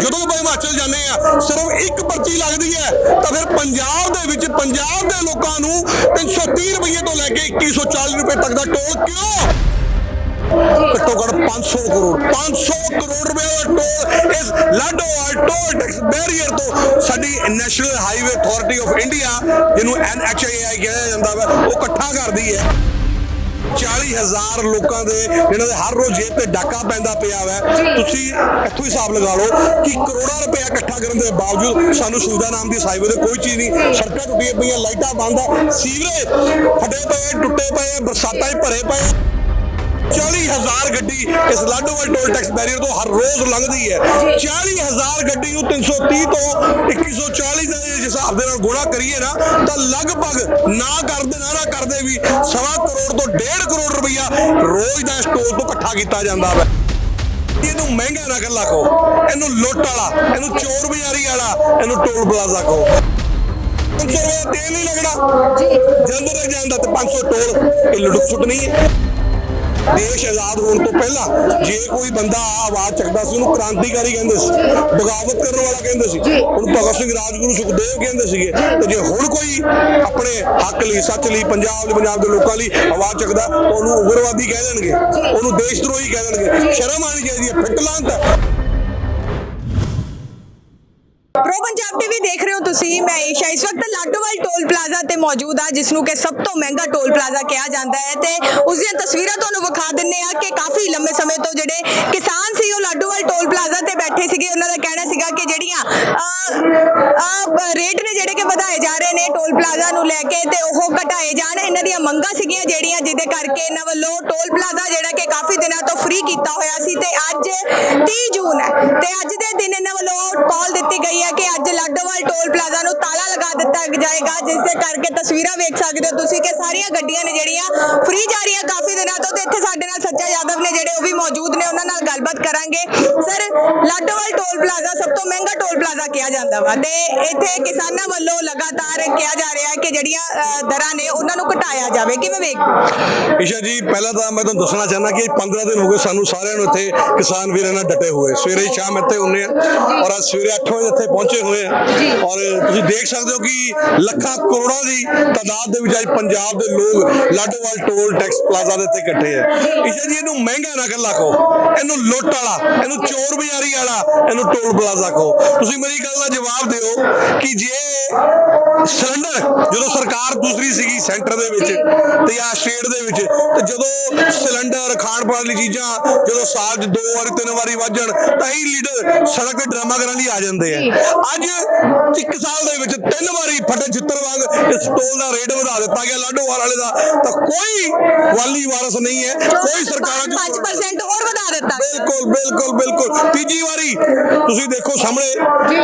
ਜਦੋਂ ਆਪਾਂ ਹਿਮਾਚਲ ਜਾਂਦੇ ਆ ਸਿਰਫ ਇੱਕ ਪਰਚੀ ਲੱਗਦੀ ਹੈ, ਤਾਂ ਫਿਰ ਪੰਜਾਬ ਦੇ ਵਿੱਚ, ਪੰਜਾਬ ਦੇ ਲੋਕਾਂ ਨੂੰ 330 ਰੁਪਏ ਤੋਂ ਲੈ ਕੇ 2140 ਰੁਪਏ ਤੱਕ ਦਾ ਟੋਲ ਕਿਉਂ? ਘੱਟੋ ਘੱਟ 500 ਕਰੋੜ 500 ਕਰੋੜ ਰੁਪਏ ਦਾ ਟੋਲ ਇਸ ਲਾਡੋਵਾਲ ਟੋਲ ਟੈਕਸ ਬੈਰੀਅਰ ਤੋਂ ਸਾਡੀ national highway authority of India, ਜਿਹਨੂੰ ਐਨਐਚਏਆਈ ਕਿਹਾ ਜਾਂਦਾ ਵਾ, ਉਹ ਇਕੱਠਾ ਕਰਦੀ ਹੈ। 40000 ਲੋਕਾਂ ਦੇ ਜਿਹਨਾਂ ਦੇ ਹਰ ਰੋਜ਼ ਜੇਬ ਤੇ ਡਾਕਾ ਪੈਂਦਾ ਪਿਆ ਵਾ। ਤੁਸੀਂ ਇੱਥੋਂ ਹੀ ਹਿਸਾਬ ਲਗਾ ਲਓ ਕਿ ਕਰੋੜਾਂ ਰੁਪਏ ਇਕੱਠਾ ਕਰਨ ਦੇ ਬਾਵਜੂਦ ਸਾਨੂੰ ਸੁਵਿਧਾ ਨਾਮ ਦੀ ਹਾਈਵੇ ਤੇ ਕੋਈ ਚੀਜ਼ ਨਹੀਂ, ਸੜਕਾਂ ਟੁੱਟੀਆਂ ਪਈਆਂ, ਲਾਈਟਾਂ ਬੰਦ ਆ, ਸੀਵਰੇਜ ਫਟੇ ਪਏ, ਟੁੱਟੇ ਪਏ ਬਰਸਾਤਾਂ 'ਚ ਭਰੇ ਪਏ 40000 ਗੱਡੀ ਇਸ ਲਾਡੋਵਾਲ ਟੋਲ ਟੈਕਸ ਬੈਰੀਅਰ ਤੋਂ ਹਰ ਰੋਜ਼ ਲੰਘਦੀ ਹੈ। 40000 ਗੱਡੀ ਨੂੰ 330 ਤੋਂ 2140 ਦੇ ਹਿਸਾਬ ਦੇ ਨਾਲ ਗੁਣਾ ਕਰੀਏ ਨਾ ਤਾਂ ਲਗਭਗ ਨਾ ਕਰਦੇ ਨਾ ਨਾ ਕਰਦੇ ਵੀ ਸਵਾ ਕਰੋੜ ਤੋਂ 1.5 ਕਰੋੜ ਰੁਪਈਆ ਰੋਜ਼ ਦਾ ਇਸ ਟੋਲ ਤੋਂ ਇਕੱਠਾ ਕੀਤਾ ਜਾਂਦਾ ਹੈ ਇਹਨੂੰ ਮਹਿੰਗਾ ਨਾ ਕਰ ਕਹੋ ਇਹਨੂੰ ਲੁੱਟ ਵਾਲਾ ਇਹਨੂੰ ਚੋਰ ਬਾਜ਼ਾਰੀ ਵਾਲਾ ਇਹਨੂੰ ਟੋਲ ਪਲਾਜ਼ਾ ਕਹੋ। 500 ਰੁਪਏ ਤੇਲ ਨਹੀਂ ਲੱਗਣਾ। ਜੀ। ਤੱਕ ਜਾਂਦਾ ਤੇ 500 ਟੋਲ ਇਹ ਲੁੱਟ ਨਹੀਂ ਹੈ। ਦੇਸ਼ ਆਜ਼ਾਦ ਹੋਣ ਤੋਂ ਪਹਿਲਾਂ ਜੇ ਕੋਈ ਬੰਦਾ ਆਵਾਜ਼ ਚੱਕਦਾ ਸੀ, ਉਹਨੂੰ ਕ੍ਰਾਂਤੀਕਾਰੀ ਕਹਿੰਦੇ ਸੀ, ਬਗਾਵਤ ਕਰਨ ਵਾਲਾ ਕਹਿੰਦੇ ਸੀ। ਹੁਣ ਭਗਤ ਸਿੰਘ ਰਾਜਗੁਰੂ ਸੁਖਦੇਵ ਕਹਿੰਦੇ ਸੀਗੇ, ਤੇ ਜੇ ਹੁਣ ਕੋਈ ਆਪਣੇ ਹੱਕ ਲਈ, ਸੱਚ ਲਈ, ਪੰਜਾਬ ਲਈ ਪੰਜਾਬ ਦੇ ਲੋਕਾਂ ਲਈ ਆਵਾਜ਼ ਚੱਕਦਾ, ਤਾਂ ਉਹਨੂੰ ਉਗਰਵਾਦੀ ਕਹਿ ਦੇਣਗੇ, ਉਹਨੂੰ ਦੇਸ਼ ਦਰੋਹੀ ਕਹਿ ਦੇਣਗੇ, ਸ਼ਰਮ ਆਣੀ ਚਾਹੀਦੀ ਹੈ, ਫਿੱਟ ਲਾਂਤ ਹੈ। ਪ੍ਰੋ ਪੰਜਾਬ ਟੀਵੀ ਦੇਖ ਰਹੇ ਹੋ ਤੁਸੀਂ? ਮੈਂ ਏਸ਼ਾ ਇਸ ਵਕਤ ਲਾਡੋਵਾਲ ਟੋਲ ਪਲਾਜ਼ਾ ਤੇ ਮੌਜੂਦ ਆ ਜਿਸ ਨੂੰ ਕਿ ਸਭ ਤੋਂ ਮਹਿੰਗਾ ਟੋਲ ਪਲਾਜ਼ਾ ਕਿਹਾ ਜਾਂਦਾ ਹੈ ਤੇ ਉਸ ਦੀਆਂ ਤਸਵੀਰਾਂ ਤੁਹਾਨੂੰ ਵਿਖਾ ਦਿੰਨੇ ਆ ਕਿ ਕਾਫੀ ਲੰਮੇ ਸਮੇਂ ਤੋਂ ਜਿਹੜੇ ਕਿਸਾਨ ਸੀ, ਉਹ ਲਾਡੋਵਾਲ ਟੋਲ ਪਲਾਜ਼ਾ ਤੇ ਬੈਠੇ ਸੀਗੇ। ਉਹਨਾਂ ਦਾ ਕਹਿਣਾ ਸੀਗਾ ਕਿ ਜਿਹੜੀਆਂ ਰੇਟ ਨੇ ਜਿਹੜੇ ਕਿ ਵਧਾਏ ਜਾ ਰਹੇ ਨੇ ਟੋਲ ਪਲਾਜ਼ਾ ਨੂੰ ਲੈ ਕੇ ਤੇ ਉਹ ਘਟਾਏ ਜਾਣ। ਇਹਨਾਂ ਦੀਆਂ ਮੰਗਾਂ ਸੀਗੀਆਂ ਜਿਹੜੀਆਂ, ਜਿਹਦੇ ਕਰਕੇ ਇਹਨਾਂ ਵੱਲੋਂ ਟੋਲ ਪਲਾਜ਼ਾ ਜਿਹੜਾ ਕਿ ਕਾਫੀ ਦਿਨਾਂ ਤੋਂ ਫ੍ਰੀ ਕੀਤਾ ਹੋਇਆ ਸੀ ਤੇ ਅੱਜ 30 ਜੂਨ ਹੈ ਤੇ ਅੱਜ ਦੇ ਦਿਨ ਇਹਨਾਂ ਵੱਲੋਂ ਕਾਲ ਦਿੱਤੀ ਗਈ ਹੈ ਕਿ ਅੱਜ ਲਾਡੋਵਾਲ ਟੋਲ ਪਲਾਜ਼ਾ ਨੂੰ ਤਾਲਾ ਲਗਾ ਦਿੱਤਾ ਜਾਏਗਾ, ਜਿਸ ਦੇ ਕਰਕੇ ਤਸਵੀਰਾਂ ਵੇਖ ਸਕਦੇ ਹੋ ਤੁਸੀਂ ਕਿ ਸਾਰੀਆਂ ਗੱਡੀਆਂ ਨੇ ਜਿਹੜੀਆਂ ਫ੍ਰੀ ਜਾ ਰਹੀਆਂ ਕਾਫੀ ਦਿਨਾਂ ਤੋਂ ਤੇ ਇੱਥੇ ਸਾਡੇ ਨਾਲ ਸੱਚਾ ਯਾਦਵ ਨੇ ਜਿਹੜੇ ਉਹ ਵੀ ਮੌਜੂਦ ਨੇ, ਉਹਨਾਂ ਨਾਲ ਗੱਲਬਾਤ ਕਰਾਂਗੇ। ਸਰ, ਲਾਡੋਵਾਲ ਟੋਲ ਪਲਾਜ਼ਾ ਸਭ ਤੋਂ ਮਹਿੰਗਾ ਟੋਲ ਪਲਾਜ਼ਾ ਕਿਹਾ ਜਾਂਦਾ ਵਾ ਤੇ ਇੱਥੇ ਕਿਸਾਨਾਂ ਵੱਲੋਂ ਲਗਾਤਾਰ ਕਿਹਾ ਜਾ ਰਿਹਾ ਹੈ ਕਿ ਜਿਹੜੀਆਂ ਦਰਾਂ ਨੇ ਉਹਨਾਂ ਨੂੰ ਘਟਾਇਆ ਜਾਵੇ। ਕਿਵੇਂ ਵੇਖ? ਈਸ਼ਾ ਜੀ, ਪਹਿਲਾਂ ਤਾਂ ਮੈਂ ਤੁਹਾਨੂੰ ਦੱਸਣਾ ਚਾਹੁੰਦਾ ਕਿ 15 ਦਿਨ ਹੋ ਗਏ ਸਾਨੂੰ ਸਾਰਿਆਂ ਨੂੰ ਇੱਥੇ ਕਿਸਾਨ ਵੀਰਾਂ ਨਾਲ ਡਟੇ ਹੋਏ। ਸਵੇਰੇ ਸ਼ਾਮ ਇੱਥੇ ਹੁੰਨੇ ਆ ਔਰ ਅੱਜ ਸਵੇਰੇ 8 ਵਜੇ ਇੱਥੇ ਪਹੁੰਚੇ ਹੋਏ ਆ। ਔਰ ਤੁਸੀਂ ਦੇਖ ਸਕਦੇ ਹੋ ਕਿ ਲੱਖਾਂ ਕਰੋੜਾਂ ਦੀ ਤਾਦਾਦ ਦੇ ਵਿੱਚ ਅੱਜ ਪੰਜਾਬ ਦੇ ਲੋਕ ਲਾਡੋਵਾਲ ਟੋਲ ਟੈਕਸ ਪਲਾਜ਼ਾ ਦੇ ਉੱਤੇ ਇਕੱਠੇ ਆ। ਈਸ਼ਾ ਜੀ ਇਹਨੂੰ ਮਹਿੰਗਾ ਨਾ ਕਰ ਕਹੋ ਇਹਨੂੰ ਲੁੱਟ ਵਾਲਾ ਇਹਨੂੰ ਚੋਰ ਬਾਜ਼ਾਰੀ ਵਾਲਾ ਇਹਨੂੰ ਟੋਲ ਪਲਾਜ਼ਾ ਕਹੋ। ਤੁਸੀਂ ਮੇਰੀ ਗੱਲ ਦਾ ਜਵਾਬ ਦਿਓ ਕਿ ਜੇ ਸਿਲੰਡਰ ਜਦੋਂ ਸਰਕਾਰ ਦੂਸਰੀ ਸੀਗੀ ਸੈਂਟਰ ਦੇ ਵਿੱਚ ਤੇ ਜਾਂ ਸਟੇਟ ਦੇ ਵਿੱਚ ਤੇ ਜਦੋਂ ਸਿਲੰਡਰ ਖਾਣ ਪਾਣ ਵਾਲੀ ਚੀਜ਼ਾਂ ਜਦੋਂ ਸਾਲ 'ਚ ਦੋ ਵਾਰੀ ਤਿੰਨ ਵਾਰੀ ਵੱਜਣ ਤਾਂ ਹੀ ਲੀਡਰ ਸੜਕ ਤੇ ਡਰਾਮਾ ਕਰਨ ਲਈ ਆ ਜਾਂਦੇ ਆ। ਅੱਜ ਇੱਕ ਸਾਲ ਦੇ ਵਿੱਚ ਤਿੰਨ ਵਾਰੀ ਫਟੇ ਚਿੱਤਰ ਵਾਂਗ ਇਸ ਟੋਲ ਦਾ ਰੇਟ ਵਧਾ ਦਿੱਤਾ ਗਿਆ ਲਾਡੋਵਾਲ ਵਾਲੇ ਦਾ। ਤਾਂ ਕੋਈ ਵਾਲੀ ਵਾਰਸ ਨਹੀਂ ਹੈ ਕੋਈ ਸਰਕਾਰਾਂ 'ਚ 5% ਹੋਰ ਵਧਾ ਦਿੱਤਾ। ਬਿਲਕੁਲ ਬਿਲਕੁਲ ਬਿਲਕੁਲ। ਤੀਜੀ ਵਾਰੀ ਤੁਸੀਂ ਦੇਖੋ ਸਾਹਮਣੇ। ਜੀ।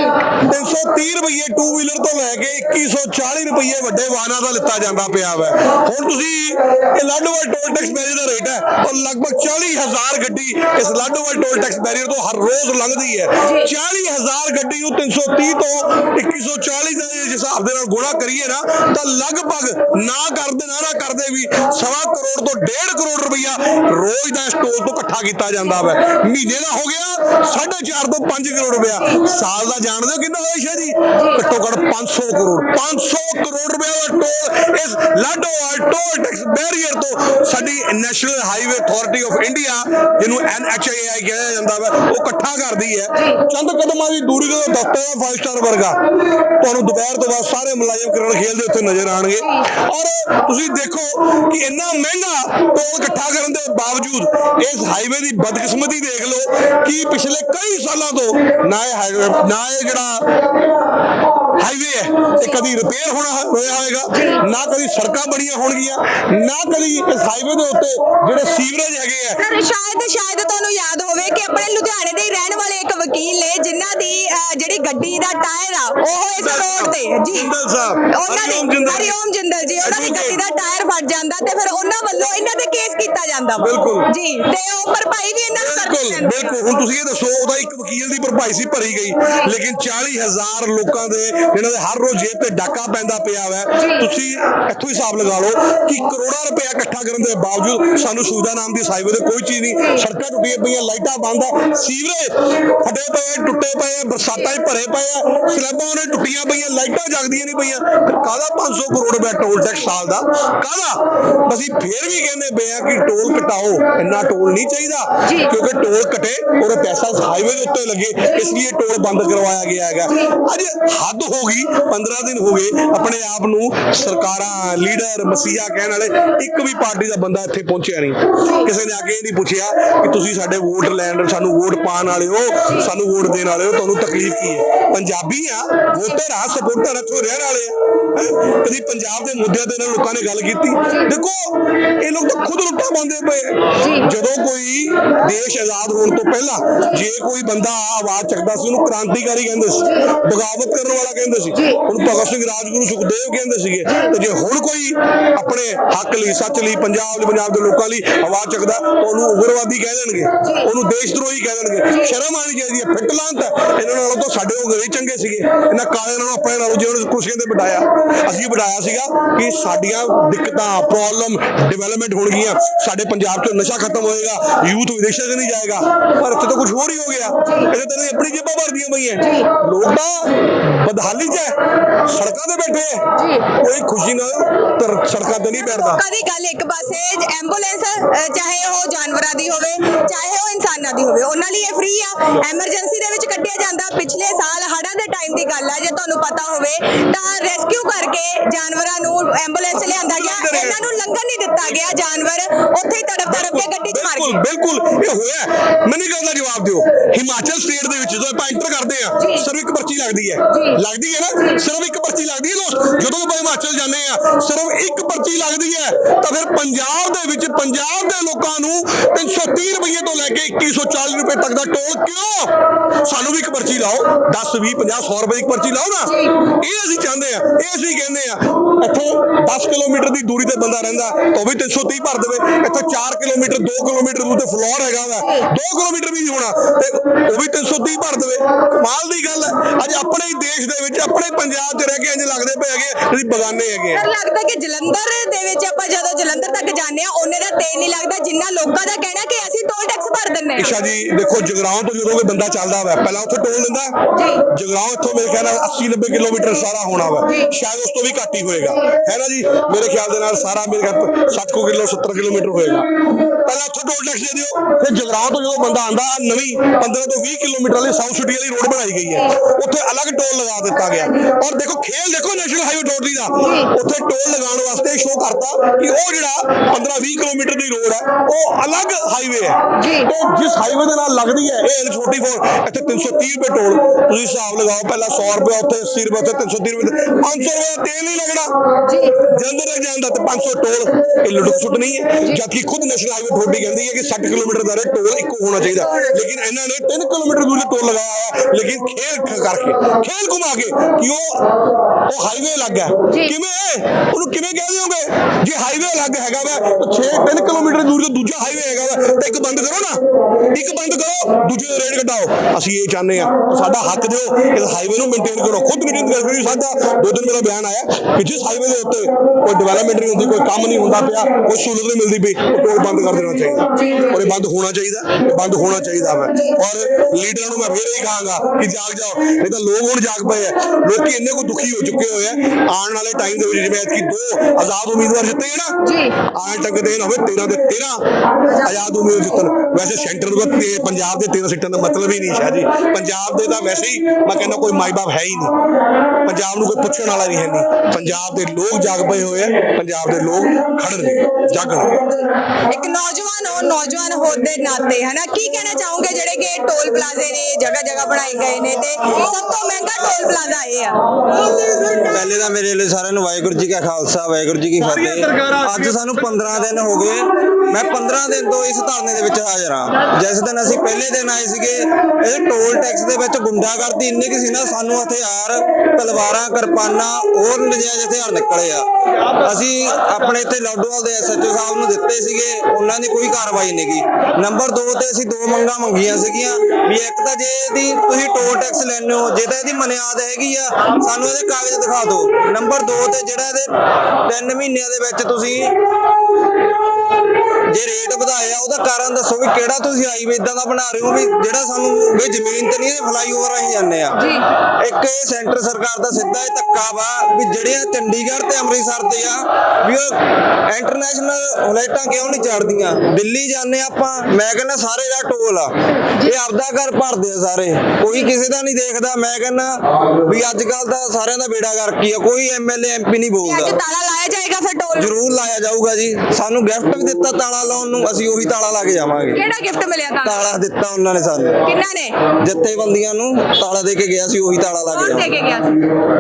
330 ਰੁਪਏ ਟੂ ਵੀਲਰ ਤੋਂ ਲੈ ਕੇ 2140 ਰੁਪਏ ਵੱਡੇ ਵਾਹਨਾਂ ਦਾ ਲਿੱਤਾ ਜਾਂਦਾ ਪਿਆ ਵਾ। ਹੁਣ ਤੁਸੀਂ ਇਹ ਲਾਡੋਵਾਲ ਟੋਲ ਟੈਕਸ ਬੈਰੀਅਰ ਦਾ ਰੇਟ ਹੈ ਔਰ ਲਗਭਗ 40000 ਗੱਡੀ ਇਸ ਲਾਡੋਵਾਲ ਟੋਲ ਟੈਕਸ ਬੈਰੀਅਰ ਤੋਂ ਹਰ ਰੋਜ਼ ਲੰਘਦੀ ਹੈ। 40000 ਗੱਡੀ ਨੂੰ 330 ਤੋਂ 2140 ਦੇ ਜਿਸ ਹਿਸਾਬ ਦੇ ਨਾਲ ਗੁਣਾ ਕਰੀਏ ਨਾ, ਤਾਂ ਲਗਭਗ ਨਾ ਕਰਦੇ ਨਾ ਨਾ ਕਰਦੇ ਵੀ ਸਵਾ ਕਰੋੜ ਤੋਂ 1.5 ਕਰੋੜ ਰੁਪਈਆ ਰੋਜ਼ ਦਾ ਇਸ ਤੋਂ ਇਕੱਠਾ ਕੀਤਾ ਜਾਂਦਾ ਵਾ। ਮਹੀਨੇ ਦਾ ਹੋ ਗਿਆ 4.5 ਤੋਂ 5 ਕਰੋੜ ਰੁਪਇਆ ਸਾਲ ਦਾ ਜਾਣਦੇ ਹੋ ਕਿੰਨਾ ਹੋਇਆ ਸ਼ਾਹ ਜੀ? ਘੱਟੋ ਘੱਟ 500 ਕਰੋੜ। 500 ਕਰੋੜ ਰੁਪਏ ਦਾ ਟੋਲ ਇਸ ਲਾਡੋਵਾਲ ਟੋਲ ਟੈਕਸ ਬੈਰੀਅਰ ਤੋਂ ਸਾਡੀ national highway authority of India ਜਿਹਨੂੰ ਐਨਐਚਏਆਈ ਕਿਹਾ ਜਾਂਦਾ ਵਾ, ਉਹ ਇਕੱਠਾ ਕਰਦੀ ਹੈ। ਚੰਦ ਕਦਮਾਂ ਦੀ ਦੂਰੀ ਤੋਂ ਦਫ਼ਤਰ ਦਾ 5 ਸਟਾਰ ਵਰਗਾ। ਤੁਹਾਨੂੰ ਦੁਪਹਿਰ ਤੋਂ ਬਾਅਦ ਸਾਰੇ ਮੁਲਾਜ਼ਮ ਕ੍ਰਿਕਟ ਖੇਲਦੇ ਉੱਥੇ ਨਜ਼ਰ ਆਣਗੇ ਔਰ ਤੁਸੀਂ ਦੇਖੋ ਕਿ ਇੰਨਾ ਮਹਿੰਗਾ ਟੋਲ ਇਕੱਠਾ ਕਰਨ ਦੇ ਬਾਵਜੂਦ ਇਸ ਹਾਈਵੇ ਦੀ ਬਦਕਿਸਮਤੀ ਦੇਖ ਲਓ ਕਿ ਪਿਛਲੇ ਕਈ ਸਾਲਾਂ ਤੋਂ ਨਾ ਇਹ ਨਾ ਇਹ ਜਿਹੜਾ ਹਾਈਵੇ ਹੈ ਇਹ ਕਦੀ ਰਿਪੇਅਰ ਹੋਣਾ ਹੋਇਆ ਹੋਵੇਗਾ ਨਾ ਕਦੀ ਸੜਕਾਂ ਬਣੀਆਂ ਹੋਣਗੀਆਂ ਨਾ ਕਦੀ ਇਸ ਹਾਈਵੇ ਦੇ ਉੱਤੇ ਜਿਹੜੇ ਸੀਵਰੇਜ ਹੈਗੇ ਆ ਸਰ ਸ਼ਾਇਦ ਸ਼ਾਇਦ ਤੁਹਾਨੂੰ ਯਾਦ ਹੋਵੇ ਕਿ ਆਪਣੇ ਲੁਧਿਆਣੇ ਦੇ ਰਹਿਣ ਵਾਲੇ ਇੱਕ ਵਕੀਲ ਨੇ ਜਿਨ੍ਹਾਂ ਦੀ ਜਿਹੜੀ ਗੱਡੀ ਦਾ ਟਾਇਰ ਆ ਉਹ ਇਸ ਰੋਡ ਤੇ ਜੀ ਜਿੰਦਲ ਸਾਹਿਬ ਉਹਨਾਂ ਦੀ। ਹਰੀਓਮ ਜਿੰਦਲ ਜੀ ਉਹਨਾਂ ਦੀ ਗੱਡੀ ਦਾ ਟਾਇਰ ਫਟ ਜਾਂਦਾ ਤੇ ਫਿਰ ਉਹਨਾਂ ਵੱਲੋਂ ਇਹਨਾਂ ਤੇ ਕੇਸ ਕੀਤਾ ਜਾਂਦਾ ਬਿਲਕੁਲ। ਜੀ ਤੇ ਉਹ ਭਰਪਾਈ ਵੀ ਇਹਨਾਂ ਨੂੰ ਕਰਨੀ ਬਿਲਕੁਲ। ਬਿਲਕੁਲ ਹੁਣ ਤੁਸੀਂ ਇਹ ਦੱਸੋ ਉਹਦਾ ਇੱਕ ਵਕੀਲ ਦੀ ਭਰਪਾਈ ਸੀ ਭਰੀ ਗਈ ਲੇਕਿਨ 40000 ਲੋਕਾਂ ਦੇ ਜਿਹਨਾਂ ਦੇ ਹਰ ਰੋਜ਼ ਜੇਬ ਤੇ ਡਾਕਾ ਪੈਂਦਾ ਪਿਆ ਵਾ। ਤੁਸੀਂ ਇੱਥੋਂ ਹੀ ਹਿਸਾਬ ਲਗਾ ਲਓ ਕਿ ਕਰੋੜਾਂ ਰੁਪਇਆ ਇਕੱਠਾ ਕਰਨ ਦੇ ਬਾਵਜੂਦ ਸਾਨੂੰ ਸੁਵਿਧਾ ਨਾਮ ਦੀ ਹਾਈਵੇ ਤੇ ਕੋਈ ਚੀਜ਼ ਨਹੀਂ। ਸੜਕਾਂ ਟੁੱਟੀਆਂ ਪਈਆਂ ਲਾਈਟਾਂ ਬੰਦ ਆ ਸੀਵਰੇਜ ਫਟੇ ਪਏ ਟੁੱਟੇ ਪਏ ਬਰਸਾਤਾਂ 'ਚ ਭਰੇ ਪਏ ਆ ਸਲੈਬਾਂ ਉਹਨੇ ਟੁੱਟੀਆਂ ਪਈਆਂ ਲਾਈਟਾਂ ਜਗਦੀਆਂ ਨਹੀਂ ਪਈਆਂ। ਕਾਹਦਾ 500 ਕਰੋੜ ਰੁਪਇਆ ਟੋਲ ਟੈਕਸ ਸਾਲ ਦਾ? ਕਾਹਦਾ? ਅਸੀਂ ਫੇਰ ਵੀ ਕਹਿੰਦੇ ਪਏ ਆ ਕਿ ਟੋਲ ਘਟਾਓ ਇੰਨਾ ਟੋਲ ਨਹੀਂ ਚਾਹੀਦਾ। ਕਿਉਂਕਿ ਟੋਲ ਕਟੇ ਔਰ ਪੈਸਾ ਹਾਈਵੇ ਦੇ ਉੱਤੇ ਲੱਗੇ ਇਸ ਲਈ ਟੋਲ ਬੰਦ ਕਰਵਾਇਆ ਗਿਆ ਹੈਗਾ। ਅੱਜ ਹੱਦ ਹੋ ਗਈ 15 ਦਿਨ ਹੋ ਗਏ ਆਪਣੇ ਆਪ ਨੂੰ ਸਰਕਾਰਾਂ, ਲੀਡਰ, ਮਸੀਹਾ ਕਹਿਣ ਵਾਲੇ ਇੱਕ ਵੀ ਪਾਰਟੀ ਦਾ ਬੰਦਾ ਇੱਥੇ ਪਹੁੰਚਿਆ ਨਹੀਂ। ਕਿਸੇ ਨੇ ਆ ਕੇ ਇਹ ਨਹੀਂ ਪੁੱਛਿਆ ਕਿ ਤੁਸੀਂ ਸਾਡੇ ਵੋਟ ਲੈਣ, ਸਾਨੂੰ ਵੋਟ ਪਾਣ ਵਾਲੇ ਹੋ, ਸਾਨੂੰ ਵੋਟ ਦੇਣ ਵਾਲੇ ਹੋ, ਤੁਹਾਨੂੰ ਤਕਲੀਫ ਕੀ ਹੈ? ਪੰਜਾਬੀ ਆ, ਵੋਟਰ ਆ ਸਪੋਰਟਰ ਇੱਥੋਂ ਰਹਿਣ ਵਾਲੇ ਆ। ਕਦੀ ਪੰਜਾਬ ਦੇ ਮੁੱਦਿਆਂ ਤੇ ਨਾਲ ਲੋਕਾਂ ਨੇ ਗੱਲ ਕੀਤੀ। ਦੇਖੋ ਇਹ ਲੋਕ ਤਾਂ ਖੁਦ ਲੁੱਟਾਂ ਪਾਉਂਦੇ ਪਏ। ਜਦੋਂ ਕੋਈ ਦੇਸ਼ ਆਜ਼ਾਦ ਹੋਣ ਤੋਂ ਪਹਿਲਾਂ ਜੇ ਕੋਈ ਬੰਦਾ ਆਵਾਜ਼ ਚੱਕਦਾ ਸੀ ਉਹਨੂੰ ਕ੍ਰਾਂਤੀਕਾਰੀ ਕਹਿੰਦੇ ਸੀ ਬਗਾਵਤ ਕਰਨ ਵਾਲਾ ਕਹਿੰਦੇ ਸੀ ਹੁਣ ਭਗਤ ਸਿੰਘ ਰਾਜਗੁਰੂ ਸੁਖਦੇਵ ਕਹਿੰਦੇ ਸੀਗੇ। ਤੇ ਜੇ ਹੁਣ ਕੋਈ ਆਪਣੇ ਹੱਕ ਲਈ ਸੱਚ ਲਈ ਪੰਜਾਬ ਲਈ ਪੰਜਾਬ ਦੇ ਲੋਕਾਂ ਲਈ ਆਵਾਜ਼ ਚੱਕਦਾ ਤਾਂ ਉਹਨੂੰ ਉਗਰਵਾਦੀ ਕਹਿ ਦੇਣਗੇ। ਉਹਨੂੰ ਦੇਸ਼ ਦਰੋਹੀ ਕਹਿ ਦੇਣਗੇ। ਸ਼ਰਮ ਆਣੀ ਚਾਹੀਦੀ ਹੈ। ਫਿੱਟ ਲਾਂਤ ਹੈ। ਇਹਨਾਂ ਨਾਲੋਂ ਤਾਂ ਸਾਡੇ ਉਹ ਗਏ ਚੰਗੇ ਸੀਗੇ। ਇਹਨਾਂ ਕਾਲੇ ਨਾਲੋਂ ਆਪਣੇ ਨਾਲੋਂ ਜੇ ਉਹਨੇ ਕੁਰਸੀਆਂ ਤੇ ਬਿਠਾਇਆ। ਅਸੀਂ ਬਿਠਾਇਆ ਸੀਗਾ ਕਿ ਸਾਡੀਆਂ ਦਿੱਕਤਾਂ ਪ੍ਰੋਬਲਮ ਡਿਵੈਲਪਮੈਂਟ ਹੋਣਗੀਆਂ। ਸਾਡੇ ਪੰਜਾਬ 'ਚ ਨਸ਼ਾ ਖਤਮ ਹੋਏਗਾ ਯੂਥ ਵਿਦੇਸ਼ਾਂ 'ਚ ਨਹੀਂ ਜਾਏਗਾ। ਪਰ ਇੱਥੇ ਤਾਂ ਕੁਝ ਹੋਰ ਹੀ ਹੋ ਗਿਆ। ਇਹਦੇ ਤੇ ਆਪਣੀ ਜੇਬਾਂ ਭਰਦੀਆਂ ਪਈਆਂ। ਲੋਕ ਤਾਂ ਬਦਹਾਲੀ 'ਚ ਹੈ। ਸੜਕਾਂ ਤੇ ਬੈਠੇ ਹੈ। ਕੋਈ ਖੁਸ਼ੀ ਨਾਲ ਸੜਕਾਂ ਤੇ ਨਹੀਂ ਬੈਠਦਾ। ਲੋਕਾਂ ਦੀ ਗੱਲ ਇੱਕ ਪਾਸੇ ਐਂਬੂਲੈਂਸ ਚਾਹੇ ਉਹ ਜਾਨਵਰਾਂ ਦੀ ਹੋਵੇ ਚਾਹੇ ਉਹ ਇਨਸਾਨਾਂ ਦੀ ਹੋਵੇ ਉਹਨਾਂ ਲਈ ਇਹ ਫ੍ਰੀ ਆ। ਐਮਰਜੈਂਸੀ ਦੇ ਵਿੱਚ ਕੱਢਿਆ ਜਾਂਦਾ। ਪਿਛਲੇ ਸਾਲ ਹੜ੍ਹਾਂ ਦੇ ਟਾਈਮ ਦੀ ਗੱਲ ਹੈ ਜੇ ਤੁਹਾਨੂੰ ਪਤਾ ਹੋਵੇ ਤਾਂ ਕਰਕੇ ਜਾਨਵਰਾਂ ਨੂੰ ਐਂਬੂਲੈਂਸ ਲਿਆਂਦਾ ਗਿਆ ਇਹਨਾਂ ਨੂੰ ਲੰਘਣ ਨਹੀਂ ਦਿੱਤਾ ਗਿਆ ਜਾਨਵਰ ਉੱਥੇ ਹੀ ਤੜਪ ਤੜਪ ਕੇ ਗੱਡੀ 'ਚ ਮਰ ਬਿਲਕੁਲ ਗਏ। ਬਿਲਕੁਲ ਇਹ ਹੋਇਆ। ਮੈਨੂੰ ਗੱਲ ਦਾ ਜਵਾਬ ਦਿਓ। ਹਿਮਾਚਲ ਸਟੇਟ ਦੇ ਵਿੱਚ ਜਦੋਂ ਆਪਾਂ ਐਂਟਰ ਕਰਦੇ ਆ ਸਿਰਫ ਇੱਕ ਪਰਚੀ ਲੱਗਦੀ ਹੈ। ਲੱਗਦੀ ਹੈ ਨਾ? ਸਿਰਫ ਇੱਕ ਪਰਚੀ ਲੱਗਦੀ ਹੈ ਦੋਸਤ। ਜਦੋਂ ਆਪਾਂ ਹਿਮਾਚਲ ਜਾਂਦੇ ਆ ਸਿਰਫ ਇੱਕ ਪਰਚੀ ਲੱਗਦੀ ਹੈ ਤਾਂ ਫਿਰ ਪੰਜਾਬ ਦੇ ਪੰਜਾਬ ਦੇ ਲੋਕਾਂ ਨੂੰ 330 ਰੁਪਏ ਤੋਂ ਲੈ ਕੇ 2140 ਰੁਪਏ ਤੱਕ ਦਾ ਟੋਲ ਕਿਉਂ? ਸਾਨੂੰ ਵੀ ਇੱਕ ਪਰਚੀ ਲਾਓ। 10 20 50 100 ਰੁਪਏ ਦੀ ਪਰਚੀ ਲਾਓ ਨਾ। ਇਹ ਅਸੀਂ ਚਾਹੁੰਦੇ ਆ ਇਹ ਅਸੀਂ ਕਹਿੰਦੇ ਆ ਇੱਥੋਂ 10 ਕਿਲੋਮੀਟਰ ਦੀ ਦੂਰੀ ਤੇ ਬੰਦਾ ਰਹਿੰਦਾ, ਤਾਂ ਵੀ 330 ਭਰ ਦੇਵੇ। ਇੱਥੋਂ 4 ਕਿਲੋਮੀਟਰ 2 ਕਿਲੋਮੀਟਰ ਦੂਰ ਤੇ ਫਲੋਰ ਹੈਗਾ ਵਾ। 2 ਕਿਲੋਮੀਟਰ ਵੀ ਨਹੀਂ ਹੋਣਾ, ਤੇ ਉਹ ਵੀ 330 ਭਰ ਦੇਵੇ। ਕਮਾਲ ਦੀ ਗੱਲ ਹੈ। ਅੱਜ ਆਪਣੇ ਹੀ ਦੇਸ਼ ਦੇ ਵਿੱਚ, ਆਪਣੇ ਪੰਜਾਬ 'ਚ ਰਹਿ ਕੇ ਇੰਜ ਲੱਗਦੇ ਪਏ ਹੈਗੇ ਅਸੀਂ ਬਗਾਨੇ ਹੈਗੇ ਆ। ਲੱਗਦਾ ਕਿ ਜਲੰਧਰ ਦੇ ਵਿੱਚ ਆਪਾਂ ਜਦੋਂ ਜਲੰਧਰ ਤੱਕ ਜਾਂਦੇ ਆ ਉਹਨੇ ਦਾ ਤੇਲ ਨਹੀਂ ਲੱਗਦਾ ਜਿੰਨਾ ਲੋਕਾਂ ਦਾ ਕਹਿਣਾ ਕਿ ਅਸੀਂ ਟੋਲ ਟੈਕਸ ਭਰ ਦਿੰਨੇ ਆ ਇਸ਼ਾ ਜੀ ਦੇਖੋ ਜਗਰਾਉਂ ਤੋਂ ਜਦੋਂ ਕੋਈ ਬੰਦਾ ਚੱਲਦਾ ਵਾ ਪਹਿਲਾਂ ਉੱਥੇ ਟੋਲ ਜੀ। ਜਗਰਾਉਂ ਇੱਥੋਂ ਮੇਰੇ ਖਿਆਲ ਨਾਲ 80 90 ਕਿਲੋਮੀਟਰ ਸਾਰਾ ਹੋਣਾ ਵਾ। ਸ਼ਾਇਦ ਉਸ ਤੋਂ ਵੀ ਘੱਟ ਹੀ ਹੋਏਗਾ। ਹੈ ਨਾ ਜੀ? ਮੇਰੇ ਖਿਆਲ ਦੇ ਨਾਲ ਸਾਰਾ ਮੇਰੇ ਖਿਆਲ 60 ਕੁ ਕਿਲੋ 70 ਕਿਲੋਮੀਟਰ ਹੋਏਗਾ। ਪਹਿਲਾਂ ਉੱਥੋਂ ਟੋਲ ਟੈਕਸ ਦੇ ਦਿਓ ਫਿਰ ਜਗਰਾਉਂ ਤੋਂ ਜਦੋਂ ਬੰਦਾ ਆਂਦਾ ਨਵੀਂ 15 ਤੋਂ 20 ਕਿਲੋਮੀਟਰ ਵਾਲੀ ਸਾਊਥ ਸਿਟੀ ਵਾਲੀ ਰੋਡ ਬਣਾਈ ਗਈ ਹੈ। ਉੱਥੇ ਅਲੱਗ ਟੋਲ ਲਗਾ ਦਿੱਤਾ ਗਿਆ। ਔਰ ਦੇਖੋ ਖੇਲ ਦੇਖੋ ਨੈਸ਼ਨਲ ਹਾਈਵੇ ਅਥਾਰਟੀ ਦਾ। ਉੱਥੇ ਟੋਲ ਲਗਾਉਣ ਵਾਸਤੇ ਸ਼ੋਅ ਕਰਤਾ ਕਿ ਉਹ ਜਿਹੜਾ 15 20 ਕਿਲੋਮੀਟਰ ਦੀ ਰੋਡ ਹੈ ਉਹ ਅਲੱਗ ਹਾਈਵੇ ਹੈ। ਜੀ। ਤੇ ਜਿਸ ਹਾਈਵੇ ਦੇ ਨਾਲ ਲੱਗਦੀ ਹੈ ਇਹ N44 ਇੱਥੇ 330 ਰੁਪਏ ਟੋਲ ਤੁਸੀਂ ਹਿਸਾਬ ਲਗਾਓ ਪਹਿਲਾਂ 100 ਰੁਪਏ ਉੱਥੇ 80 ਰੁਪਏ ਉੱਥੇ 330 ਰੁਪਏ 500 ਰੁਪਏ ਤੇਲ ਨਹੀਂ ਲੱਗਣਾ। ਜੀ। ਜਲੰਧਰ ਤੱਕ ਜਾਂਦਾ ਤੇ 500 ਟੋਲ ਇਹ ਲੁੱਟ ਸੁੱਟ ਨਹੀਂ ਹੈ। ਜਦਕਿ ਖੁਦ ਨੈਸ਼ਨਲ ਹਾਈਵੇ ਅਥਾਰਟੀ ਕਹਿੰਦੀ ਹੈ ਕਿ 60 ਕਿਲੋਮੀਟਰ ਦਾ ਰੇਟ ਟੋਲ ਇੱਕੋ ਹੋਣਾ ਚਾਹੀਦਾ। ਲੇਕਿਨ ਇਹਨਾਂ ਨੇ 3 ਕਿਲੋਮੀਟਰ ਦੂਰੀ ਟੋਲ ਲਗਾਇਆ ਹੈ। ਲੇਕਿਨ ਖੇਲ ਕਰਕੇ ਖੇਲ ਘੁਮਾ ਕੇ ਕਿ ਉਹ ਉਹ ਹਾਈਵੇ ਹੈ। ਜੀ। ਕਿਵੇਂ? ਉਹਨੂੰ ਕਿਵੇਂ ਕਹਿ ਦਿਓਗੇ? ਜੇ ਹਾਈਵੇ ਅਲੱਗ ਹੈਗਾ ਵਾ 6 3 ਕਿਲੋਮੀਟਰ ਦੂਰ ਤੋਂ ਦੂਜਾ ਹਾਈਵੇ ਹੈਗਾ ਵਾ ਤਾਂ ਇੱਕ ਬੰਦ ਕਰੋ ਨਾ। ਇੱਕ ਬੰਦ ਕਰੋ ਦੂਜੇ ਦਾ ਰੇਟ ਘਟਾਓ। ਅਸੀਂ ਇਹ ਚਾਹੁੰਦੇ ਆ ਸਾਡਾ ਹੱਕ ਦਿਓ ਇਸ ਹਾਈਵੇ ਨੂੰ ਮੇਨਟੇਨ ਕਰੋ। ਖੁਦ ਨਿਤਿਨ ਗਡਕਰੀ ਸਾਡਾ ਦੋ ਦਿਨ ਮੇਰਾ ਬਿਆਨ ਆਇਆ ਕਿ ਜਿਸ ਹਾਈਵੇ ਦੇ ਉੱਤੇ ਕੋਈ ਡਿਵੈਲਪਮੈਂਟ ਨਹੀਂ ਹੁੰਦੀ ਕੋਈ ਕੰਮ ਨਹੀਂ ਹੁੰਦਾ ਪਿਆ ਕੋਈ ਸਹੂਲਤ ਨਹੀਂ ਮਿਲਦੀ ਪਈ ਉਹ ਟੋਲ ਬੰਦ ਕਰ ਦੇਣਾ ਚਾਹੀਦਾ। ਔਰ ਇਹ ਬੰਦ ਹੋਣਾ ਚਾਹੀਦਾ ਇਹ ਬੰਦ ਹੋਣਾ ਚਾਹੀਦਾ ਵਾ। ਔਰ ਲੀਡਰਾਂ ਨੂੰ ਮੈਂ ਫੇਰ ਇਹ ਕਹਾਂਗਾ ਕਿ ਜਾਗ ਜਾਓ ਨਹੀਂ ਤਾਂ ਲੋਕ ਹੁਣ ਜਾਗ ਪਏ ਆ। ਲੋਕੀ ਇੰਨੇ ਕੋ ਦੁਖੀ ਹੋ ਚੁੱਕੇ ਹੋਏ ਆ। ਆਉਣ ਵਾਲੇ ਟਾਈਮ ਦੇ ਵਿੱਚ ਜਿਵੇਂ ਐਤਕੀ ਦੋ ਆਜ਼ਾਦ ਉਮੀਦਵਾਰ ਜਿੱਤੇ ਨਾ ਜੀ। ਆਉਣ ਤੱਕ ਦੇ ਹੋਵੇ 13 ਦੇ 13 ਆਜ਼ਾਦ ਉਮੀਦਵਾਰ ਜਿੱਤਣ। ਵੈਸੇ ਸੈਂਟਰ ਦਾ ਤੇ ਪੰਜਾਬ ਦੇ 13 ਸੀਟਾਂ ਦਾ ਮਤਲਬ ਹੀ ਨਹੀਂ ਸ਼ਾਹ ਜੀ। ਪੰਜਾਬ ਦੇ ਤਾਂ ਵੈਸੇ ਹੀ ਮੈਂ ਕਹਿੰਦਾ ਕੋਈ ਮਾਈ ਬਾਪ ਹੈ ਹੀ ਨਹੀਂ। ਪੰਜਾਬ ਨੂੰ ਕੋਈ ਪੁੱਛਣ ਵਾਲਾ ਨਹੀਂ ਹੈ ਨਹੀਂ। ਪੰਜਾਬ ਦੇ ਲੋਕ ਜਾਗ ਪਏ ਹੋਏ ਆ ਪੰਜਾਬ ਦੇ ਲੋਕ ਖੜਨਗੇ ਜਾਗਣਗੇ। ਇੱਕ ਨੌਜਵਾਨ ਹੋ ਨੌਜਵਾਨ ਹੋਣ ਦੇ ਨਾਤੇ ਹਨਾ? ਕੀ ਕਹਿਣਾ ਚਾਹੋਗੇ ਜਿਹੜੇ ਕਿ ਟੋਲ ਪਲਾਜ਼ੇ ਨੇ ਜਗ੍ਹਾ ਜਗ੍ਹਾ ਬਣਾਏ ਗਏ ਨੇ ਤੇ ਸਭ ਤੋਂ ਮਹਿੰਗਾ ਟੋਲ ਪਲਾਜ਼ਾ ਇਹ ਆ? ਪਹਿਲੇ ਤਾਂ ਮੇਰੇ ਲਈ ਸਾਰਿਆਂ ਨੂੰ ਵਾਹਿਗੁਰੂ ਜੀ ਕਾ ਖਾਲਸਾ ਵਾਹਿਗੁਰੂ ਜੀ ਕੀ ਫਤਿਹ। ਅੱਜ ਸਾਨੂੰ 15 ਦਿਨ ਹੋ ਗਏ। ਮੈਂ 15 ਦਿਨ ਤੋਂ ਇਸ ਧਰਨੇ ਦੇ ਵਿੱਚ ਹਾਜ਼ਰ ਹਾਂ। ਜਿਸ ਦਿਨ ਅਸੀਂ ਪਹਿਲੇ ਦਿਨ ਆਏ ਸੀਗੇ, ਇਹ ਟੋਲ ਟੈਕਸ ਦੇ ਵਿੱਚ ਗੁੰਡਾਗਰਦੀ ਇੰਨੀ ਕਿ ਸੀ ਨਾ, ਸਾਨੂੰ ਹਥਿਆਰ ਤਲਵਾਰਾਂ, ਕਿਰਪਾਨਾਂ, ਹੋਰ ਨਜਾਇਜ਼ ਹਥਿਆਰ ਨਿਕਲੇ ਆ। ਅਸੀਂ ਆਪਣੇ ਇੱਥੇ ਲਾਡੋਵਾਲ ਦੇ ਐਸਐਚਓ ਸਾਹਿਬ ਨੂੰ ਦਿੱਤੇ ਸੀਗੇ, ਉਹਨਾਂ ਦੀ ਕੋਈ ਕਾਰਵਾਈ ਨਹੀਂ ਗੀ ਨੰਬਰ 2 ਤੇ ਅਸੀਂ ਦੋ ਮੰਗਾਂ ਮੰਗੀਆਂ ਸੀਗੀਆਂ, ਵੀ ਇੱਕ ਤਾਂ ਜੇ ਇਹਦੀ ਤੁਸੀਂ ਟੋਲ ਟੈਕਸ ਲੈਣੇ ਹੋ, ਜੇ ਤਾਂ ਇਹਦੀ ਮਨਿਆਦ ਹੈਗੀ ਆ, ਸਾਨੂੰ ਇਹਦੇ ਕਾਗਜ਼ ਦਿਖਾ ਦਿਓ। ਨੰਬਰ 2 ਤੇ ਜਿਹੜਾ ਇਹਦੇ 3 ਮਹੀਨਿਆਂ ਦੇ ਵਿੱਚ ਤੁਸੀਂ ਜੇ ਰੇਟ ਉਹਦਾ ਕਾਰਨ ਦੱਸੋ ਵੀ ਕਿਹੜਾ ਤੁਸੀਂ ਹਾਈਵੇ ਇਦਾਂ ਦਾ ਬਣਾ ਰਹੇ ਹੋ ਵੀ ਜਿਹੜਾ ਸਾਨੂੰ ਵੀ ਜ਼ਮੀਨ ਤੇ ਨਹੀਂ ਇਹ ਫਲਾਈਓਵਰ ਰਾਹੀਂ ਜਾਂਦੇ ਆ। ਇੱਕ ਇਹ ਸੈਂਟਰ ਸਰਕਾਰ ਦਾ ਸਿੱਧਾ ਇਹ ਧੱਕਾ ਵਾ ਵੀ ਜਿਹੜੀਆਂ ਚੰਡੀਗੜ੍ਹ ਤੇ ਅੰਮ੍ਰਿਤਸਰ ਤੇ ਆ ਵੀ ਉਹ ਇੰਟਰਨੈਸ਼ਨਲ ਫਲਾਈਟਾਂ ਕਿਉਂ ਨਹੀਂ ਚੜਦੀਆਂ ਦਿੱਲੀ ਜਾਂਦੇ ਆਪਾਂ ਮੈਂ ਕਹਿੰਦਾ ਸਾਰੇ ਦਾ ਟੋਲ ਆ। ਇਹ ਆਪਦਾ ਘਰ ਭਰਦੇ ਆ ਸਾਰੇ। ਕੋਈ ਕਿਸੇ ਦਾ ਨਹੀਂ ਦੇਖਦਾ ਮੈਂ ਕਹਿੰਦਾ ਵੀ ਅੱਜ ਕੱਲ ਤਾਂ ਸਾਰਿਆਂ ਦਾ ਬੇੜਾ ਕਰ ਕੀ ਆ ਕੋਈ ਐਮਐਲਏ ਐਮਪੀ ਨਹੀਂ ਅੱਜ ਬੋਲਦਾ। ਤਾਲਾ ਲਾਇਆ ਜਾਏਗਾ ਫਿਰ ਟੋਲ? ਜ਼ਰੂਰ ਲਾਇਆ ਜਾਊਗਾ ਜੀ। ਸਾਨੂੰ ਗਿਫਟ ਵੀ ਦਿੱਤਾ ਤਾਲਾ ਲਾਉਣ ਨੂੰ ਅਸੀਂ ਉਹੀ ਤਾਲਾ ਲਾ ਕੇ ਜਾਵਾਂਗੇ। ਕਿਹੜਾ ਗਿਫਟ ਮਿਲਿਆ ਤਾਲਾ? ਤਾਲਾ ਦਿੱਤਾ ਉਹਨਾਂ ਨੇ ਸਾਨੂੰ। ਕਿੰਨਾ ਨੇ? ਜੱਥੇਬੰਦੀਆਂ ਨੂੰ ਤਾਲਾ ਦੇ ਕੇ ਗਿਆ ਸੀ ਉਹੀ ਤਾਲਾ ਲਾ ਕੇ ਕੌਣ ਦੇ ਕੇ ਗਿਆ ਸੀ?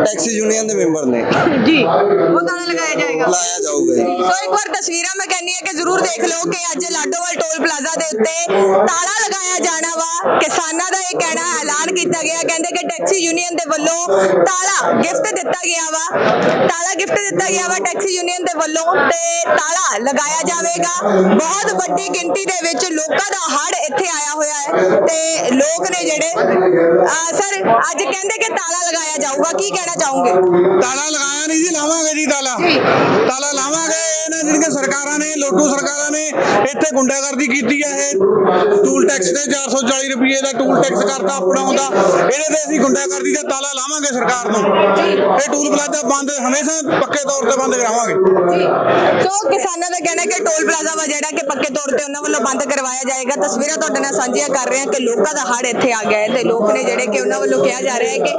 ਟੈਕਸੀ ਯੂਨੀਅਨ ਦੇ ਮੈਂਬਰ ਨੇ। ਜੀ ਉਹ ਤਾਲਾ ਲਗਾਇਆ ਜਾਏਗਾ। ਲਾਇਆ ਜਾਊਗਾ ਜੀ। ਸੋ ਇੱਕ ਵਾਰ ਤਸਵੀਰਾਂ ਮੈਂ ਕਹਿੰਨੀ ਆ ਕਿ ਜ਼ਰੂਰ ਦੇਖ ਲਓ ਕਿ ਅੱਜ ਲਾਡੋਵਾਲ ਟੋਲ ਪਲਾਜ਼ਾ ਦੇ ਉੱਤੇ ਤਾਲਾ ਲਗਾਇਆ ਜਾਣਾ ਵਾ। ਕਿਸਾਨਾਂ ਦਾ ਇਹ ਕਹਿਣਾ ਐਲਾਨ ਕੀਤਾ ਗਿਆ। ਕਹਿੰਦੇ ਕਿ ਟੈਕਸੀ ਯੂਨੀਅਨ ਦੇ ਵੱਲੋਂ ਤਾਲਾ ਗਿਫਟ ਦਿੱਤਾ ਗਿਆ ਵਾ। ਤਾਲਾ ਗਿਫਟ ਦਿੱਤਾ ਗਿਆ ਵਾ ਟੈਕਸੀ ਯੂਨੀਅਨ ਦੇ ਵੱਲੋਂ ਤੇ ਤਾਲਾ ਲਗਾਇਆ ਜਾਵੇਗਾ। ਬਹੁਤ ਵੱਡੀ ਗਿਣਤੀ ਦੇ ਵਿੱਚ ਲੋਕਾਂ ਦਾ ਹੜ ਇੱਥੇ ਆਇਆ ਹੋਇਆ ਹੈ ਤੇ ਲੋਕ ਨੇ ਜਿਹੜੇ ਸਰ ਅੱਜ ਕਹਿੰਦੇ ਕਿ ਤਾਲਾ ਲਗਾਇਆ ਜਾਊਗਾ ਕੀ ਕਹਿਣਾ ਚਾਹੋਗੇ? ਤਾਲਾ ਲਗਾਇਆ ਨਹੀਂ ਜੀ ਲਾਵਾਂਗੇ ਜੀ ਤਾਲਾ। ਤਾਲਾ ਲਾਵਾਂਗੇ ਇਹਨਾਂ ਜਿਹੜੀਆਂ ਸਰਕਾਰਾਂ ਨੇ ਲੋਟੂ ਸਰਕਾਰਾਂ ਨੇ ਇੱਥੇ ਗੁੰਡਾਗਰਦੀ ਕੀਤੀ ਹੈ ਇਹ। ਟੂਲ ਟੈਕਸ ਤੇ 440 ਰੁਪਏ ਦਾ ਟੂਲ ਟੈਕਸ ਕਰਤਾ ਆਪਣਾ ਹੁੰਦਾ ਇਹਦੇ ਤੇ ਅਸੀਂ ਗੁੰਡਾਗਰਦੀ ਦਾ ਤਾਲਾ ਲਾਵਾਂਗੇ ਸਰਕਾਰ ਨੂੰ। ਇਹ ਟੂਲ ਪਲਾਜ਼ਾ ਬੰਦ ਹਮੇਸ਼ਾ ਪੱਕੇ ਤੌਰ ਤੇ ਬੰਦ ਕਰਾਵਾਂਗੇ। ਸੋ ਕਿਸਾਨਾਂ ਦਾ ਕਹਿਣਾ ਹੈ ਕਿ ਟੋਲ ਪਲਾਜ਼ਾ ਵਾ ਜਿਹੜਾ ਕਿ ਪੱਕੇ ਤੌਰ ਤੇ ਉਹਨਾਂ ਵੱਲੋਂ ਬੰਦ ਕਰਵਾਇਆ ਜਾਏਗਾ। ਤਸਵੀਰਾਂ ਤੁਹਾਡੇ ਨਾਲ ਸਾਂਝੀਆਂ ਕਰ ਰਹੇ ਹਾਂ ਕਿ ਲੋਕਾਂ ਦਾ ਹੜ ਇੱਥੇ ਆ ਗਿਆ ਹੈ ਤੇ ਲੋਕ ਨੇ ਜਿਹੜੇ ਕਿ ਉਹਨਾਂ ਵੱਲੋਂ ਕਿਹਾ ਜਾ ਰਿਹਾ ਹੈ ਕਿ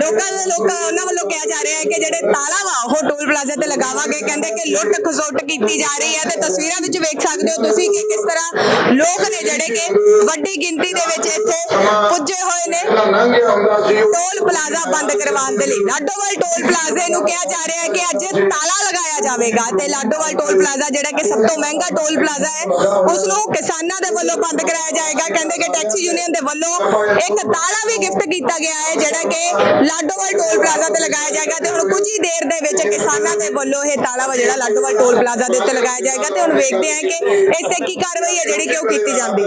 ਲੋਕਾਂ ਦੇ ਲੋਕ ਉਹਨਾਂ ਵੱਲੋਂ ਕਿਹਾ ਜਾ ਰਿਹਾ ਹੈ ਕਿ ਜਿਹੜੇ ਤਾਲਾ ਵਾ, ਉਹ ਟੋਲ ਪਲਾਜ਼ਾ ਤੇ ਲਗਾਵਾਂਗੇ। ਕਹਿੰਦੇ ਕਿ ਲੁੱਟ ਖਸੁੱਟ ਕੀਤੀ ਜਾ ਰਹੀ ਹੈ ਤੇ ਤਸਵੀਰਾਂ ਵਿੱਚ ਵੇਖ ਸਕਦੇ ਹੋ ਤੁਸੀਂ ਕਿ ਕਿਸ ਤਰ੍ਹਾਂ ਲੋਕ ਨੇ ਜਿਹੜੇ ਕਿ ਵੱਡੀ ਗਿਣਤੀ ਦੇ ਵਿੱਚ ਇੱਥੇ ਪੁੱਜੇ ਹੋਏ ਨੇ। ਟੋਲ ਪਲਾਜ਼ਾ ਬੰਦ ਕਰਵਾਉਣ ਦੇ ਲਈ ਲਾਡੋਵਾਲ ਟੋਲ ਪਲਾਜ਼ੇ ਨੂੰ ਕਿਹਾ ਜਾ ਰਿਹਾ ਹੈ ਕਿ ਅੱਜ ਤਾਲਾ ਲਗਾਇਆ ਜਾਵੇਗਾ ਤੇ ਲਾਡੋਵਾਲ ਟੋਲ ਪਲਾਜ਼ਾ ਜਿਹੜਾ ਕਿ ਸਭ ਤੋਂ ਮਹਿੰਗਾ ਟੋਲ ਪਲਾਜ਼ਾ ਹੈ ਉਸ ਨੂੰ ਕਿਸਾਨਾਂ ਦੇ ਵੱਲੋਂ ਬੰਦ ਕਰਾਇਆ ਜਾਏਗਾ। ਕਹਿੰਦੇ ਕਿ ਟੈਕਸੀ ਯੂਨੀਅਨ ਦੇ ਵੱਲੋਂ ਇੱਕ ਤਾਲਾ ਵੀ ਗਿਫਟ ਕੀਤਾ ਗਿਆ ਹੈ, ਜਿਹੜਾ ਕਿ ਲਾਡੋਵਾਲ ਟੋਲ ਪਲਾਜ਼ਾ ਤੇ ਲਗਾਇਆ ਜਾਏਗਾ ਤੇ ਹੁਣ ਕੁਝ ਹੀ ਦੇਰ ਦੇ ਵਿੱਚ ਕਿਸਾਨਾਂ ਦੇ ਵੱਲੋਂ ਇਹ ਤਾਲਾ ਵਾ ਜਿਹੜਾ ਲਾਡੋਵਾਲ ਟੋਲ ਪਲਾਜ਼ਾ ਦੇ ਉੱਤੇ ਲਗਾਇਆ ਜਾਏਗਾ ਤੇ ਹੁਣ ਵੇਖਦੇ ਹਾਂ ਕਿ ਇਸ ਤੇ ਕੀ ਕਾਰਵਾਈ ਹੈ ਜਿਹੜੀ ਕਿ ਉਹ ਕੀਤੀ ਜਾਂਦੀ ਹੈ।